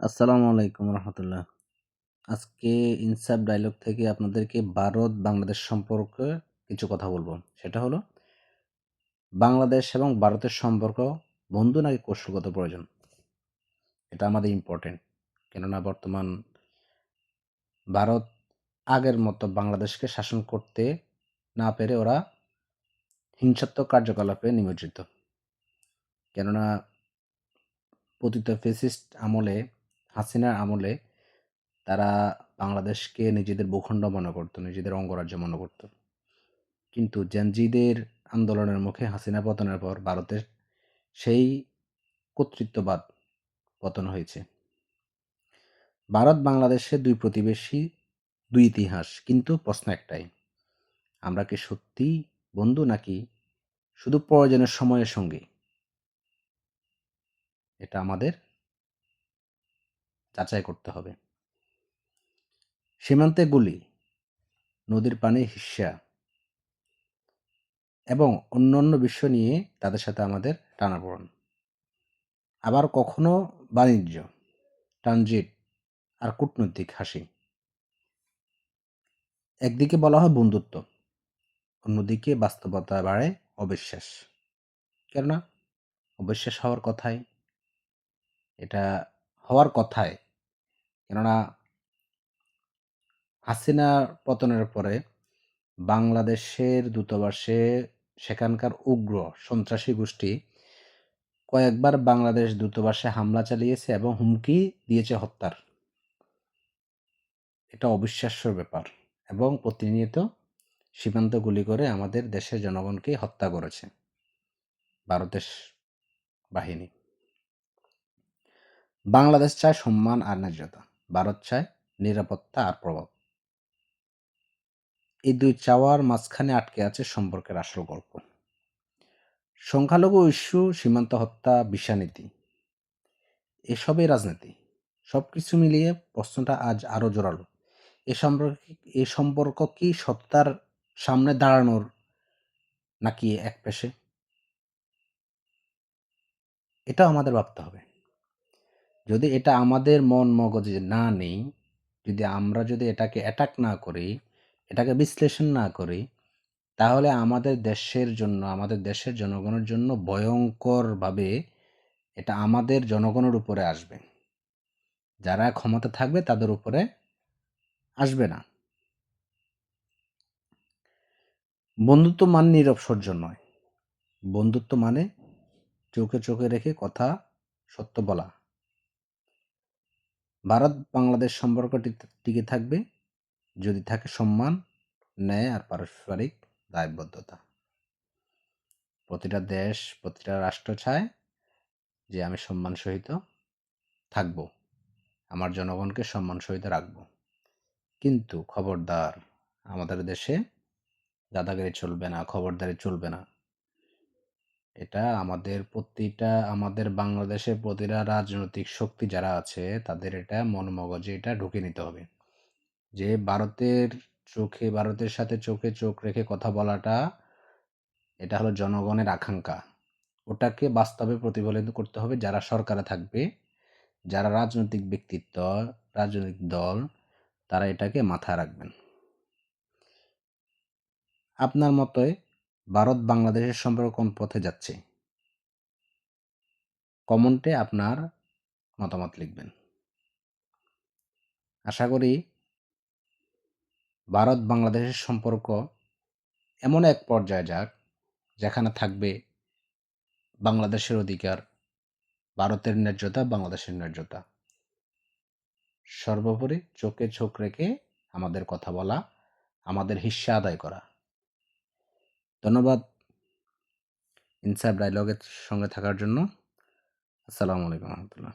আসসালামু আলাইকুম রহমতুল্লাহ। আজকে ইনসাফ ডায়লগ থেকে আপনাদেরকে ভারত বাংলাদেশ সম্পর্কে কিছু কথা বলব। সেটা হলো, বাংলাদেশ এবং ভারতের সম্পর্ক বন্ধু নাকি কৌশলগত প্রয়োজন? এটা আমাদের ইম্পর্টেন্ট কেননা বর্তমান ভারত আগের মতো বাংলাদেশকে শাসন করতে না পেরে ওরা হিংসাত্মক কার্যকলাপে নিমজ্জিত। কেননা, পতিত ফেসিস্ট আমলে হাসিনার আমলে তারা বাংলাদেশকে নিজেদের ভূখণ্ড মনে করত, নিজেদের অঙ্গরাজ্য মনে করত। কিন্তু জেনজিদের আন্দোলনের মুখে হাসিনা পতনের পর ভারতের সেই কর্তৃত্ববাদ পতন হয়েছে। ভারত বাংলাদেশে দুই প্রতিবেশী, দুই ইতিহাস, কিন্তু প্রশ্ন একটাই, আমরা কি সত্যি বন্ধু নাকি শুধু প্রয়োজনের সময়ের সঙ্গে? এটা আমাদের যাচাই করতে হবে। সীমান্তে গুলি, নদীর পানি হিস্যা এবং অন্যান্য বিষয় নিয়ে তাদের সাথে আমাদের টানাপোড়ন। আবার কখনো বাণিজ্য, ট্রানজিট আর কূটনৈতিক হাসি। একদিকে বলা হয় বন্ধুত্ব, অন্যদিকে বাস্তবতা বাড়ে অবিশ্বাস। কেননা, অবিশ্বাস হওয়ার কথাই, এটা হওয়ার কথায় কেননা হাসিনার পতনের পরে বাংলাদেশের দূতাবাসে সেখানকার উগ্র সন্ত্রাসী গোষ্ঠী কয়েকবার বাংলাদেশ দূতাবাসে হামলা চালিয়েছে এবং হুমকি দিয়েছে হত্যার। এটা অবিশ্বাস্য ব্যাপার এবং প্রতিনিয়ত সীমান্ত গুলি করে আমাদের দেশের জনগণকে হত্যা করেছে ভারতের বাহিনী। বাংলাদেশ চায় সম্মান আর ন্যায্যতা। ভারত চায় নিরাপত্তা আর প্রভাব। এই দুই চাওয়ার মাঝখানে আটকে আছে সম্পর্কের আসল গল্প। সংখ্যালঘু ইস্যু, সীমান্ত হত্যা, বিষানীতি। এসবই রাজনীতি। সব কিছু মিলিয়ে প্রশ্নটা আজ আরও জোরালো। এ সম্পর্কে, এ সম্পর্ক কি সত্তার সামনে দাঁড়ানোর নাকি এক পেশে? এটাও আমাদের ভাবতে হবে। যদি এটা আমাদের মন মগজে না নেই, যদি আমরা যদি এটাকে অ্যাটাক না করি, এটাকে বিশ্লেষণ না করি, তাহলে আমাদের দেশের জন্য, আমাদের দেশের জনগণের জন্য ভয়ঙ্করভাবে এটা আমাদের জনগণের উপরে আসবে। যারা ক্ষমতা থাকবে তাদের উপরে আসবে না। বন্ধুত্ব মানে নীরব নয়। বন্ধুত্ব মানে চোখে চোখে রেখে কথা সত্য বলা। ভারত বাংলাদেশ সম্পর্কটি টিকে থাকবে যদি থাকে সম্মান, ন্যায় আর পারস্পরিক দায়বদ্ধতা। প্রতিটা দেশ, প্রতিটা রাষ্ট্র চায় যে আমি সম্মান সহিত থাকব, আমার জনগণকে সম্মান সহিত রাখব। কিন্তু খবরদার আমাদের দেশে দাদাগিরি চলবে না, খবরদারি চলবে না। এটা আমাদের প্রতিটা, আমাদের বাংলাদেশের প্রতিটা রাজনৈতিক শক্তি যারা আছে, তাদের এটা মনোমগজে এটা ঢুকে নিতে হবে। যে ভারতের চোখে, ভারতের সাথে চোখে চোখ রেখে কথা বলাটা, এটা হলো জনগণের আকাঙ্ক্ষা। ওটাকে বাস্তবে প্রতিফলিত করতে হবে যারা সরকারে থাকবে, যারা রাজনৈতিক ব্যক্তিত্ব, রাজনৈতিক দল, তারা এটাকে মাথায় রাখবেন। আপনার মতোই ভারত বাংলাদেশের সম্পর্ক কোন পথে যাচ্ছে? কমেন্টে আপনার মতামত লিখবেন। আশা করি ভারত বাংলাদেশের সম্পর্ক এমন এক পর্যায়ে যাক, যেখানে থাকবে বাংলাদেশের অধিকার, ভারতের ন্যায্যতা, বাংলাদেশের ন্যায্যতা। সর্বোপরি চোখে চোখ রেখে আমাদের কথা বলা, আমাদের হিস্সা আদায় করা। ধন্যবাদ ইনসাইড ডায়লগের সঙ্গে থাকার জন্য। আসসালামু আলাইকুম রহমতুল্লাহ।